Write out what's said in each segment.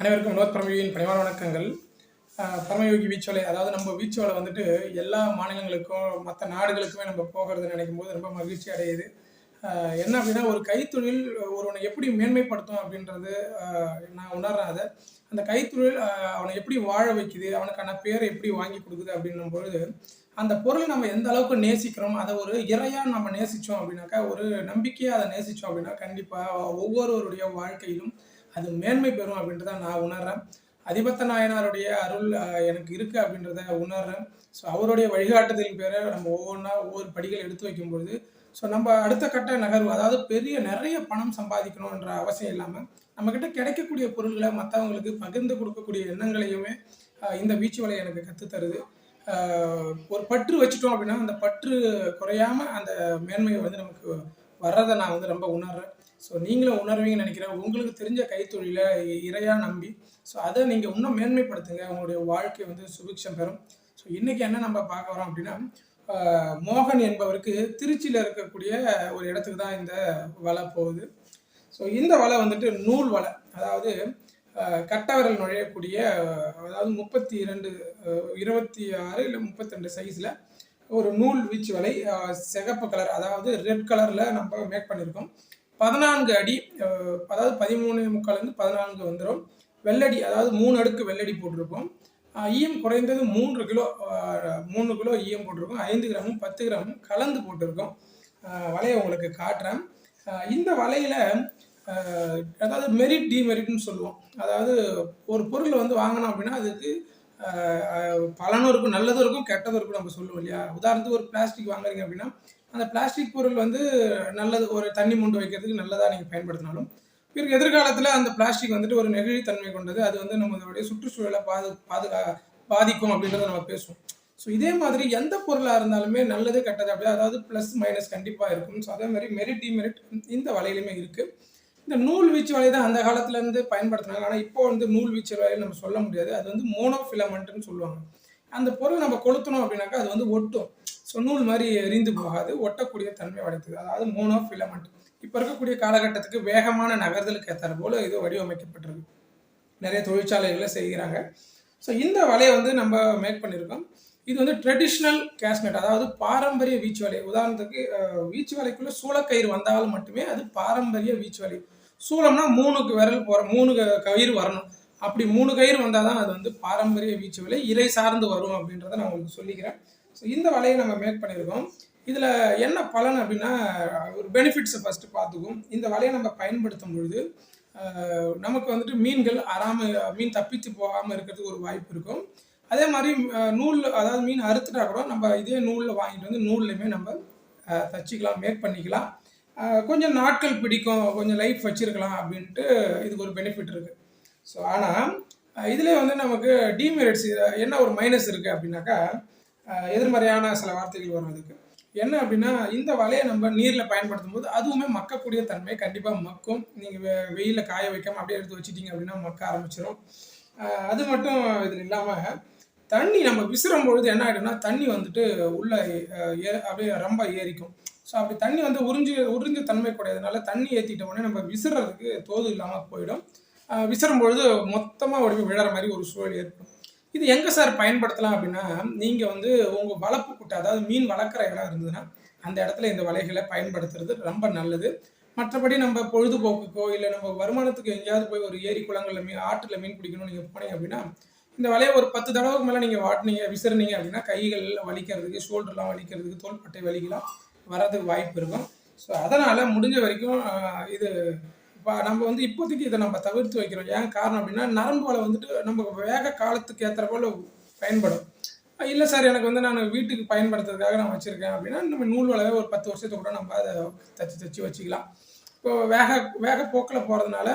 அனைவருக்கும் வினோத் பரமயோகியின் பணிவான வணக்கங்கள். பரமயோகி வீச்சோலை அதாவது நம்ம வீச்சோலை வந்துட்டு எல்லா மாநிலங்களுக்கும் மற்ற நாடுகளுக்குமே நம்ம போகிறது நினைக்கும் போது ரொம்ப மகிழ்ச்சி அடையுது. என்ன அப்படின்னா ஒரு கைத்தொழில் ஒருவனை எப்படி மேன்மைப்படுத்தும் அப்படின்றது நான் உணர்றேன் அதை. அந்த கைத்தொழில் அவனை எப்படி வாழ வைக்குது அவனுக்கான பேரை எப்படி வாங்கி கொடுக்குது அப்படின்னும் பொழுது அந்த பொருளை நம்ம எந்த அளவுக்கு நேசிக்கிறோம் அதை ஒரு இறையா நம்ம நேசித்தோம் அப்படின்னாக்கா ஒரு நம்பிக்கையாக அதை நேசித்தோம் அப்படின்னா கண்டிப்பாக ஒவ்வொருவருடைய வாழ்க்கையிலும் அது மேன்மை பெறும் அப்படின்றத நான் உணர்றேன். அதிபத்த நாயனாருடைய அருள் எனக்கு இருக்குது அப்படின்றத உணர்றேன். ஸோ அவருடைய வழிகாட்டுதலின் பேரை நம்ம ஒவ்வொன்றா ஒவ்வொரு படிகள் எடுத்து வைக்கும் பொழுது ஸோ நம்ம அடுத்த கட்ட நகர்வு அதாவது பெரிய நிறைய பணம் சம்பாதிக்கணுன்ற அவசியம் இல்லாமல் நம்மக்கிட்ட கிடைக்கக்கூடிய பொருள்களை மற்றவங்களுக்கு பகிர்ந்து கொடுக்கக்கூடிய எண்ணங்களையுமே இந்த வீச்சு வலை எனக்கு கற்றுத்தருது ஒரு பற்று வச்சுட்டோம் அப்படின்னா அந்த பற்று குறையாம அந்த மேன்மையை வந்து நமக்கு வர்றதை நான் வந்து ரொம்ப உணர்றேன். ஸோ நீங்களும் உணர்வீங்கன்னு நினைக்கிறேன். உங்களுக்கு தெரிஞ்ச கைத்தொழிலை இறையாக நம்பி ஸோ அதை நீங்கள் இன்னும் மேன்மைப்படுத்துங்க. உங்களுடைய வாழ்க்கை வந்து சுபிக்ஷம் பெறும். ஸோ இன்றைக்கி என்ன நம்ம பார்க்க வரோம் அப்படின்னா மோகன் என்பவருக்கு திருச்சியில் இருக்கக்கூடிய ஒரு இடத்துக்கு தான் இந்த வலை போகுது. ஸோ இந்த வலை வந்துட்டு நூல் வலை. அதாவது கட்டவரல் நுழையக்கூடிய அதாவது முப்பத்தி இரண்டு இருபத்தி ஆறு இல்லை முப்பத்தி ரெண்டு சைஸில் ஒரு நூல் வீச்சு வலை சிகப்பு கலர் அதாவது ரெட் கலரில் நம்ம மேக் பண்ணியிருக்கோம். பதினான்கு அடி அதாவது பதிமூணு முக்கால்லேருந்து பதினான்கு வந்துடும் வெள்ளடி அதாவது மூணு அடுக்கு வெள்ளடி போட்டிருப்போம். ஈயம் குறைந்தது மூன்று கிலோ மூணு கிலோ ஈயம் போட்டிருக்கோம். ஐந்து கிராமும் பத்து கிராமும் கலந்து போட்டிருக்கோம். வலையை உங்களுக்கு காட்டுறேன். இந்த வலையில் அதாவது மெரிட் டிமெரிட்னு சொல்லுவோம். அதாவது ஒரு பொருள் வந்து வாங்கினோம் அப்படின்னா அதுக்கு பலனும் இருக்கும் நல்லதும் இருக்கும் கெட்டதும் இருக்கும் நம்ம சொல்லுவோம் இல்லையா? உதாரணத்துக்கு ஒரு பிளாஸ்டிக் வாங்குறீங்க அப்படின்னா அந்த பிளாஸ்டிக் பொருள் வந்து நல்லது ஒரு தண்ணி மூண்டு வைக்கிறதுக்கு நல்லதாக நீங்கள் பயன்படுத்தினாலும் பிறகு எதிர்காலத்தில் அந்த பிளாஸ்டிக் வந்துட்டு ஒரு நெகிழித்தன்மை கொண்டது அது வந்து நம்மளுடைய சுற்றுச்சூழலை பாது பாதுகா பாதிக்கும் அப்படின்றத நம்ம பேசுவோம். ஸோ இதே மாதிரி எந்த பொருளாக இருந்தாலுமே நல்லது கெட்டது அப்படியே அதாவது ப்ளஸ் மைனஸ் கண்டிப்பாக இருக்கும். ஸோ அதே மாதிரி மெரிட் டிமெரிட் இந்த வலையிலுமே இருக்குது இந்த நூல் வீச்சு வலை தான் அந்த காலத்துலேருந்து பயன்படுத்தினாங்க. ஆனால் இப்போ வந்து நூல் வீச்சு வலையை நம்ம சொல்ல முடியாது. அது வந்து மோனோஃபிலமெண்ட்னு சொல்லுவாங்க. அந்த பொருள் நம்ம கொளுத்தணும் அப்படின்னாக்கா அது வந்து ஒட்டும். ஸோ நூல் மாதிரி எரிந்து போகாது. ஒட்டக்கூடிய தன்மை படைத்தது அதாவது மோனோஃபிலமெண்ட் இப்போ இருக்கக்கூடிய காலகட்டத்துக்கு வேகமான நகர்தலுக்கு ஏற்றாறு போல இது வடிவமைக்கப்பட்டிருக்கு. நிறைய தொழிற்சாலைகளில் செய்கிறாங்க. ஸோ இந்த வலையை வந்து நம்ம மேக் பண்ணியிருக்கோம். இது வந்து ட்ரெடிஷ்னல் கேஷ்நெட் அதாவது பாரம்பரிய வீச்சு வலை உதாரணத்துக்கு வீச்சு வலைக்குள்ளே சூளக்கயிறு வந்தாலும் மட்டுமே அது பாரம்பரிய வீச்சு வலை சூலம்னா மூணுக்கு விரல் போகிற மூணு க- கயிறு வரணும். அப்படி மூணு கயிறு வந்தால் தான் அது வந்து பாரம்பரிய வீச்சு வலை இறை சார்ந்து வரும் அப்படின்றத நான் உங்களுக்கு சொல்லிக்கிறேன். ஸோ இந்த வலையை நம்ம மேக் பண்ணியிருக்கோம். இதில் என்ன பலன் அப்படின்னா ஒரு பெனிஃபிட்ஸை ஃபஸ்ட்டு பார்த்துக்குவோம். இந்த வலையை நம்ம பயன்படுத்தும் பொழுது நமக்கு வந்துட்டு மீன்கள் அறாமல் மீன் தப்பித்து போகாமல் இருக்கிறதுக்கு ஒரு வாய்ப்பு இருக்கும். அதே மாதிரி நூல் அதாவது மீன் அறுத்துட்டா கூட நம்ம இதே நூலில் வாங்கிட்டு வந்து நூல்லையுமே நம்ம அஹ், தச்சுக்கலாம் மேக் பண்ணிக்கலாம். கொஞ்சம் நாட்கள் பிடிக்கும் கொஞ்சம் லைஃப் வச்சிருக்கலாம் அப்படின்ட்டு இதுக்கு ஒரு பெனிஃபிட் இருக்குது ஸோ ஆனால் இதிலே வந்து நமக்கு டிமெரிட்ஸ் என்ன ஒரு மைனஸ் இருக்குது அப்படின்னாக்கா எதிர்மறையான சில வார்த்தைகள் வரும் அதுக்கு. என்ன அப்படின்னா இந்த வலையை நம்ம நீரில் பயன்படுத்தும் போது அதுவுமே மக்கக்கூடிய தன்மை கண்டிப்பாக மக்கும். நீங்கள் வெ வெயிலில் காய வைக்காமல் அப்படியே எடுத்து வச்சிட்டீங்க அப்படின்னா மக்க ஆரம்பிச்சிடும் அது மட்டும் இதில் இல்லாமல் தண்ணி நம்ம விசிறும் பொழுது என்ன ஆகிடும்னா தண்ணி வந்துட்டு உள்ளே அப்படியே ரொம்ப ஏறிக்கும். ஸோ அப்படி தண்ணி வந்து உறிஞ்சி உறிஞ்ச தன்மை கூடியதுனால தண்ணி ஏற்றிட்ட உடனே நம்ம விசிறதுக்கு தோது இல்லாமல் போயிடும். விசிறும் பொழுது மொத்தமாக உடம்பு விழற மாதிரி ஒரு சூழல் ஏற்படும். இது எங்கே சார் பயன்படுத்தலாம் அப்படின்னா நீங்கள் வந்து உங்கள் வளர்ப்பு குட்டை அதாவது மீன் வளர்க்குற இடம் இருந்ததுன்னா அந்த இடத்துல இந்த வலைகளை பயன்படுத்துறது ரொம்ப நல்லது. மற்றபடி நம்ம பொழுதுபோக்குக்கோ இல்லை நம்ம வருமானத்துக்கு எங்கேயாவது போய் ஒரு ஏரி குளங்களில் மீன் ஆற்றில் மீன் பிடிக்கணும் நீங்கள் போனீங்க அப்படின்னா இந்த வலையை ஒரு பத்து தடவைக்கு மேலே நீங்கள் வாட்டினீங்க விசிறினீங்க அப்படின்னா கைகள் வலிக்கிறதுக்கு ஷோல்டர்லாம் வலிக்கிறதுக்கு தோள்பட்டை வலிக்கலாம். வர்றதுக்கு வாய்ப்பு இருக்கும். ஸோ அதனால் முடிஞ்ச வரைக்கும் இது இப்போ நம்ம வந்து இப்போதைக்கு இதை நம்ம தவிர்த்து வைக்கிறோம். ஏன் காரணம் அப்படின்னா நரம்புகளை வந்துட்டு நம்ம வேக காலத்துக்கு ஏற்ற போல் பயன்படும். இல்லை சார் எனக்கு வந்து நான் வீட்டுக்கு பயன்படுத்துறதுக்காக நான் வச்சுருக்கேன் அப்படின்னா நம்ம நூல் வளவே ஒரு பத்து வருஷத்துக்கு கூட நம்ம அதை தச்சு தச்சு வச்சுக்கலாம். இப்போ வேக வேக போக்கில் போகிறதுனால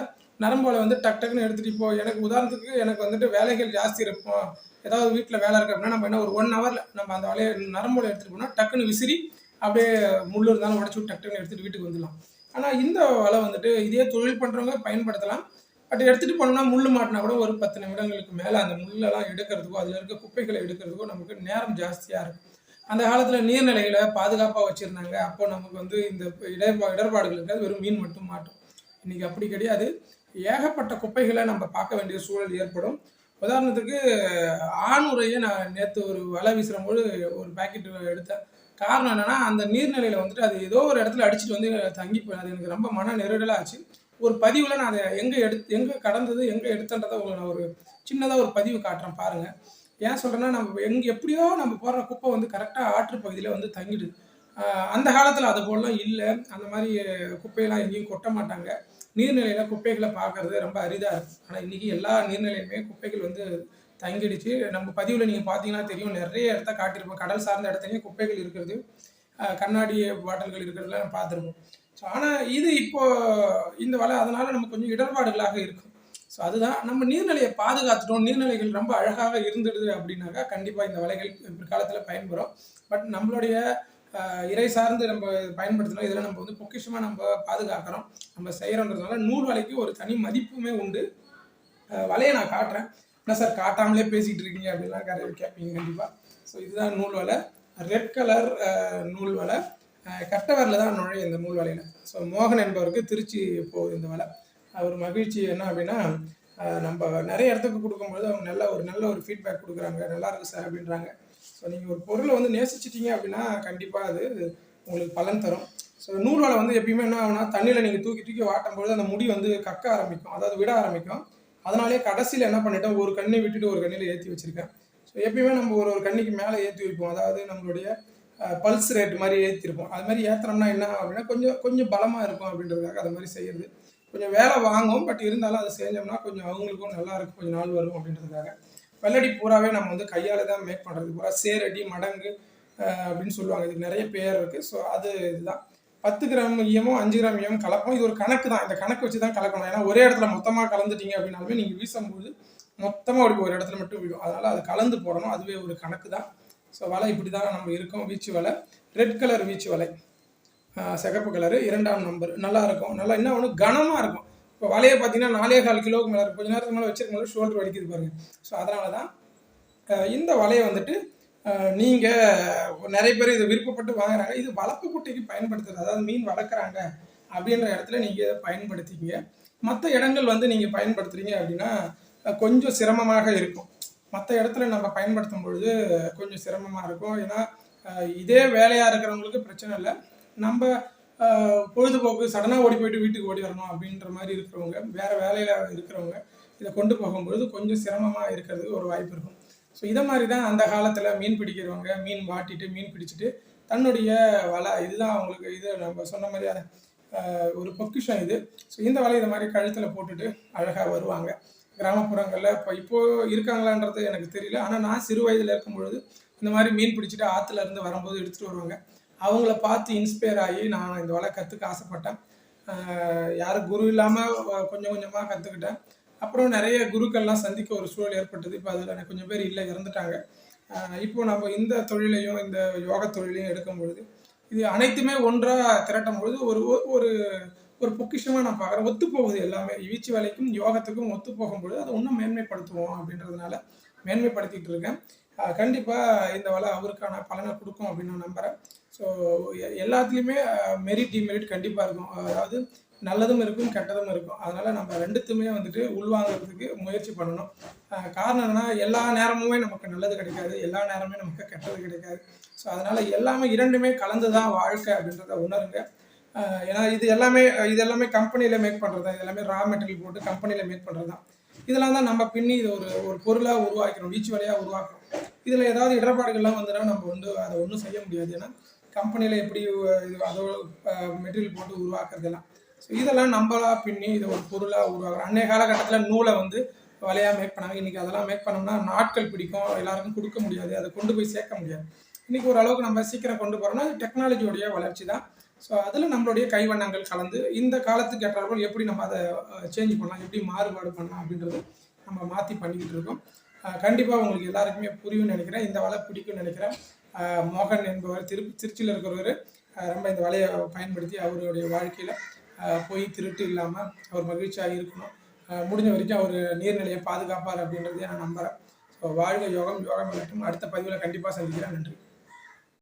நரம்புகளை வந்து டக் டக்குன்னு எடுத்துகிட்டு இப்போ எனக்கு உதாரணத்துக்கு எனக்கு வந்துட்டு வேலைகள் ஜாஸ்தி இருக்கும். ஏதாவது வீட்டில் வேலை இருக்கு அப்படின்னா நம்ம என்ன ஒரு ஒன் ஹவரில் நம்ம அந்த வேலையை நரம்புகளை எடுத்துகிட்டு போனால் டக்குன்னு விசிறி அப்படியே முள் இருந்தாலும் உடச்சி டக்குன்னு எடுத்துகிட்டு வீட்டுக்கு வந்துடலாம். ஆனால் இந்த வலை வந்துட்டு இதே தொழில் பண்ணுறவங்க பயன்படுத்தலாம். பட் எடுத்துகிட்டு போனோம்னா முள் மாட்டினா கூட ஒரு பத்து நிமிடங்களுக்கு மேலே அந்த முள்ளெல்லாம் எடுக்கிறதுக்கோ அதில் இருக்க குப்பைகளை எடுக்கிறதுக்கோ நமக்கு நேரம் ஜாஸ்தியாக இருக்கும். அந்த காலத்தில் நீர்நிலைகளை பாதுகாப்பாக வச்சுருந்தாங்க. அப்போ நமக்கு வந்து இந்த இடர்பா இடர்பாடுகள் இருக்காது. வெறும் மீன் மட்டும் மாட்டும். இன்றைக்கி அப்படி கிடையாது. ஏகப்பட்ட குப்பைகளை நம்ம பார்க்க வேண்டிய சூழல் ஏற்படும். உதாரணத்துக்கு ஆண் நான் நேற்று ஒரு வலை வீசும்போது ஒரு பேக்கெட் எடுத்தேன். காரணம் என்னென்னா அந்த நீர்நிலையில் வந்துட்டு அது ஏதோ ஒரு இடத்துல அடிச்சுட்டு வந்து தங்கி போய் அது எனக்கு ரொம்ப மன நெருடலாக ஆச்சு. ஒரு பதிவில் நான் அதை எங்கே எடுத்து எங்கே கடந்தது எங்கே எடுத்தன்றதை உங்களை நான் ஒரு சின்னதாக ஒரு பதிவு காட்டுறேன் பாருங்கள் ஏன் சொல்கிறேன்னா நம்ம எங்கே எப்படியோ நம்ம போடுற குப்பை வந்து கரெக்டாக ஆற்று பகுதியில் வந்து தங்கிடுது. அந்த காலத்தில் அது போலலாம் இல்லை. அந்த மாதிரி குப்பையெல்லாம் எங்கேயும் கொட்ட மாட்டாங்க. நீர்நிலையில் குப்பைகளை பார்க்கறது ரொம்ப அரிதாக இருக்கும் ஆனால் இன்றைக்கி எல்லா நீர்நிலையுமே குப்பைகள் வந்து தங்கிடுச்சு. நம்ம பதிவில் நீங்கள் பார்த்தீங்கன்னா தெரியும் நிறைய இடத்த காட்டியிருப்போம். கடல் சார்ந்த இடத்துலையும் குப்பைகள் இருக்கிறது. கண்ணாடி பாட்டில்கள் இருக்கிறதுலாம் பார்த்துருப்போம். ஸோ ஆனால் இது இப்போ இந்த வலை அதனால் நமக்கு கொஞ்சம் இடர்பாடுகளாக இருக்கும். ஸோ அதுதான். நம்ம நீர்நிலையை பாதுகாத்துட்டோம். நீர்நிலைகள் ரொம்ப அழகாக இருந்துடுது அப்படின்னாக்கா கண்டிப்பாக இந்த வலைகள் பிற்காலத்தில் பயன்படும் பட் நம்மளுடைய இறை சார்ந்து நம்ம பயன்படுத்தணும் இதில் நம்ம வந்து பொக்கிஷமாக நம்ம பாதுகாக்கிறோம். நம்ம செய்கிறோன்றதுனால நூல் வலைக்கு ஒரு தனி மதிப்புமே உண்டு. வலையை நான் காட்டுறேன். என்ன சார் காட்டாமலே பேசிகிட்டு இருக்கீங்க அப்படின்லாம் கரை கேட்பீங்க கண்டிப்பாக ஸோ இதுதான் நூல் வலை. ரெட் கலர் நூல் வலை. கட்டவரில் தான் நுழையும் இந்த நூல் வலையில். ஸோ மோகன் என்பவருக்கு திருச்சி போகுது இந்த வலை. அவர் மகிழ்ச்சி என்ன அப்படின்னா நம்ம நிறைய இடத்துக்கு கொடுக்கும்போது அவங்க நல்ல ஒரு நல்ல ஒரு ஃபீட்பேக் கொடுக்குறாங்க. நல்லா இருக்கு சார் அப்படின்றாங்க. ஸோ நீங்கள் ஒரு பொருளை வந்து நேசிச்சிட்டீங்க அப்படின்னா கண்டிப்பாக அது உங்களுக்கு பலன் தரும். ஸோ நூல் வலை வந்து எப்பயுமே என்ன ஆகுனா தண்ணியில் நீங்கள் தூக்கி தூக்கி வாட்டும்போது அந்த முடி வந்து கக்க ஆரம்பிக்கும். அதாவது விட ஆரம்பிக்கும். அதனாலே கடைசியில் என்ன பண்ணிட்டேன் ஒரு கண்ணை விட்டுட்டு ஒரு கண்ணில் ஏற்றி வச்சுருக்கேன். ஸோ எப்பயுமே நம்ம ஒரு ஒரு கண்ணிக்கு மேலே ஏற்றி வைப்போம். அதாவது நம்மளுடைய பல்ஸ் ரேட் மாதிரி ஏற்றிருப்போம் அது மாதிரி ஏற்றுறோம்னா என்ன அப்படின்னா கொஞ்சம் கொஞ்சம் பலமாக இருக்கும் அப்படின்றதுக்காக அது மாதிரி செய்யறது. கொஞ்சம் வேலை வாங்கும் பட் இருந்தாலும் அதை செஞ்சோம்னா கொஞ்சம் அவங்களுக்கும் நல்லா இருக்கும். கொஞ்சம் நாள் வரும் அப்படின்றதுக்காக. வெள்ளடி பூராவே நம்ம வந்து கையால் தான் மேக் பண்ணுறது பூரா சேரடி மடங்கு அப்படின்னு சொல்லுவாங்க. இதுக்கு நிறைய பேர் இருக்குது ஸோ அது இதுதான். பத்து கிராம் ஈயமும் அஞ்சு கிராம் ஈயமும் கலப்போம் இது ஒரு கணக்கு தான். இந்த கணக்கு வச்சு தான் கலக்கணும். ஏன்னா ஒரே இடத்துல மொத்தமாக கலந்துட்டீங்க அப்படின்னாலுமே நீங்கள் வீசும்போது மொத்தமாக அப்படி ஒரு இடத்துல மட்டும் விழும். அதனால் அது கலந்து போடணும். அதுவே ஒரு கணக்கு தான். ஸோ வலை இப்படி தான் நம்ம இருக்கோம். வீச்சு வலை. ரெட் கலர் வீச்சு வலை. சிகப்பு கலரு இரண்டாம் நம்பர் நல்லா இருக்கும். நல்லா என்ன ஒன்று கனமாக இருக்கும். இப்போ வலையை பார்த்தீங்கன்னா நாலே கால் கிலோவுக்கு மேலே இருக்கும். கொஞ்ச நேரத்துக்கு மேலே வச்சிருக்கும் போது ஷோல்டர் வலிக்குது பாருங்கள் ஸோ அதனால தான் இந்த வலையை வந்துட்டு நீங்கள் நிறைய பேர் இதை விருப்பப்பட்டு வாங்குறாங்க. இது வளர்ப்பு குட்டைக்கு பயன்படுத்துறது அதாவது மீன் வளர்க்குறாங்க அப்படின்ற இடத்துல நீங்கள் இதை பயன்படுத்திக்கிங்க. மற்ற இடங்கள் வந்து நீங்கள் பயன்படுத்துகிறீங்க அப்படின்னா கொஞ்சம் சிரமமாக இருக்கும். மற்ற இடத்துல நம்ம பயன்படுத்தும் பொழுது கொஞ்சம் சிரமமாக இருக்கும். ஏன்னா இதே வேலையாக இருக்கிறவங்களுக்கு பிரச்சனை இல்லை. நம்ம பொழுதுபோக்கு சடனாக ஓடி போயிட்டு வீட்டுக்கு ஓடி வரணும் அப்படின்ற மாதிரி இருக்கிறவங்க வேறு வேலையில் இருக்கிறவங்க இதை கொண்டு போகும்பொழுது கொஞ்சம் சிரமமாக இருக்கிறதுக்கு ஒரு வாய்ப்பு இருக்கும். ஸோ இதை மாதிரி தான் அந்த காலத்தில் மீன் பிடிக்கிறவங்க மீன் வாட்டிட்டு மீன் பிடிச்சிட்டு தன்னுடைய வலை இதுதான் அவங்களுக்கு இது நம்ம சொன்ன மாதிரி ஒரு பொக்கிஷம் இது. ஸோ இந்த வலை இதை மாதிரி கழுத்தில் போட்டுட்டு அழகாக வருவாங்க. கிராமப்புறங்களில் இப்போ இப்போ இருக்காங்களான்றது எனக்கு தெரியல. ஆனால் நான் சிறு வயதில் இருக்கும் பொழுது இந்த மாதிரி மீன் பிடிச்சிட்டு ஆற்றுல இருந்து வரும்போது எடுத்துகிட்டு வருவாங்க. அவங்கள பார்த்து இன்ஸ்பயர் ஆகி நான் இந்த வலை கற்றுக்க ஆசைப்பட்டேன். யாரும் குரு இல்லாமல் கொஞ்சம் கொஞ்சமாக கற்றுக்கிட்டேன் அப்புறம் நிறைய குருக்கள்லாம் சந்திக்க ஒரு சூழல் ஏற்பட்டது. இப்போ அதில் கொஞ்சம் பேர் இல்லை இறந்துட்டாங்க. இப்போ நம்ம இந்த தொழிலையும் இந்த யோக தொழிலையும் எடுக்கும் பொழுது இது அனைத்துமே ஒன்றாக திரட்டும் பொழுது ஒரு ஒரு- ஒரு ஒரு பொக்கிஷமாக நான் பார்க்குறேன். ஒத்து போகுது எல்லாமே. வீச்சு வேலைக்கும் யோகத்துக்கும் ஒத்து போகும்பொழுது அதை இன்னும் மேன்மைப்படுத்துவோம் அப்படின்றதுனால மேன்மைப்படுத்திட்டு இருக்கேன். கண்டிப்பாக இந்த வலை அவருக்கான பலனை கொடுக்கும் அப்படின்னு நான் நம்புகிறேன் ஸோ எல்லாத்துலேயுமே மெரிட் டிமெரிட் கண்டிப்பாக இருக்கும். அதாவது நல்லதும் இருக்கும் கெட்டதும் இருக்கும். அதனால நம்ம ரெண்டுத்துமே வந்துட்டு உள்வாங்கிறதுக்கு முயற்சி பண்ணணும். காரணம் என்னன்னா எல்லா நேரமுமே நமக்கு நல்லது கிடைக்காது. எல்லா நேரமுமே நமக்கு கெட்டது கிடைக்காது. ஸோ அதனால எல்லாமே இரண்டுமே கலந்து தான் வாழ்க்கை அப்படின்றத உணருங்க. ஏன்னா இது எல்லாமே இது எல்லாமே கம்பெனியில் மேக் பண்ணுறது தான் இது எல்லாமே ரா மெட்டீரியல் போட்டு கம்பெனியில் மேக் பண்ணுறது தான் இதெல்லாம் தான் நம்ம பின்னி இது ஒரு ஒரு பொருளாக உருவாக்கிறோம் வீச்சு வழியாக உருவாக்குறோம். இதில் ஏதாவது இடர்பாடுகள்லாம் வந்துன்னா நம்ம வந்து அதை ஒன்றும் செய்ய முடியாது. ஏன்னா கம்பெனியில் எப்படி இது அதோட மெட்டீரியல் போட்டு உருவாக்குறதெல்லாம். ஸோ இதெல்லாம் நம்மளா பின்னி இதை ஒரு பொருளாக உருவாக்குறோம். அன்றைய காலகட்டத்தில் நூலை வந்து வலையாக மேக் பண்ணாங்க. இன்றைக்கி அதெல்லாம் மேக் பண்ணோம்னா நாட்கள் பிடிக்கும். எல்லாருக்கும் கொடுக்க முடியாது. அதை கொண்டு போய் சேர்க்க முடியாது. இன்றைக்கி ஓரளவுக்கு நம்ம சீக்கிரம் கொண்டு போகிறோம்னா அது டெக்னாலஜியோடைய வளர்ச்சி தான். ஸோ அதில் நம்மளுடைய கைவண்ணங்கள் கலந்து இந்த காலத்துக்கு ஏற்றாற்போல் எப்படி நம்ம அதை சேஞ்ச் பண்ணலாம்? எப்படி மாறுபாடு பண்ணலாம்? அப்படின்றது நம்ம மாற்றி பண்ணிக்கிட்டு இருக்கோம். கண்டிப்பாக உங்களுக்கு எல்லாருக்குமே புரியும்னு நினைக்கிறேன். இந்த வலை பிடிக்கும்னு நினைக்கிறேன். மோகன் என்பவர் திரு திருச்சியில் இருக்கிறவர் ரொம்ப இந்த வலையை பயன்படுத்தி அவருடைய வாழ்க்கையில் போய் திருட்டு இல்லாமல் அவர் மகிழ்ச்சியாக இருக்கணும். முடிஞ்ச வரைக்கும் அவர் நீர்நிலையை பாதுகாப்பார் அப்படின்றதையும் நான் நம்புகிறேன் ஸோ வாழ்க யோகம் யோகம் மட்டும் அடுத்த பதிவில் கண்டிப்பாக சந்திக்கிறேன். நன்றி.